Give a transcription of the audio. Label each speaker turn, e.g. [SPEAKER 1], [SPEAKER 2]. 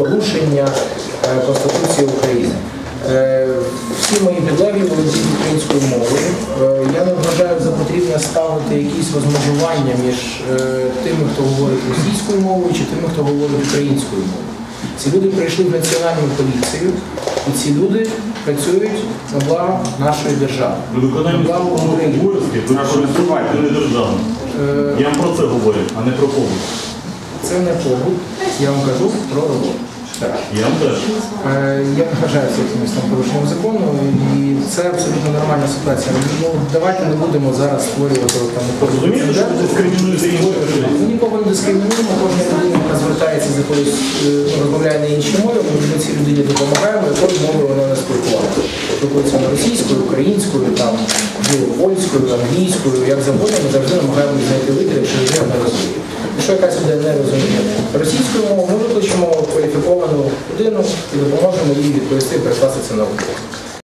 [SPEAKER 1] порушення е, Конституції України. Е, Всі мої підлеглі володіють українською мовою. Е, Я не вважаю за потрібне ставити якісь розмежування між тими, хто говорить російською мовою, чи тими, хто говорить українською мовою. Ці люди прийшли в національну поліцію, і ці люди працюють на благо нашої держави.
[SPEAKER 2] При
[SPEAKER 1] На благо України.
[SPEAKER 2] обов'язків ви користуєте не державно. Я вам про це говорю, а не про побут.
[SPEAKER 1] Це не побут, я вам кажу про роботу. Так.
[SPEAKER 2] Я.
[SPEAKER 1] Е, Я вважаю це якимось там порушенням закону, і це абсолютно нормальна ситуація. Ну, давайте не будемо зараз створювати там
[SPEAKER 2] Розумієте, що?
[SPEAKER 1] Ми нікого не дискримінуємо, кожна людина, яка звертається з якоюсь, е, ну, розмовляє на іншій мові, ми цій людині допомагаємо, якою мовою вона не спілкувалася. Спілкується на російською, українською, там, ну, польською, англійською, як завгодно, ми завжди намагаємося знайти вихід, якщо людина не розуміє. Якщо якась людина не розуміє російською мовою, ми викличемо кваліфіковану людину і допоможемо їй відповісти перекласти це на українську.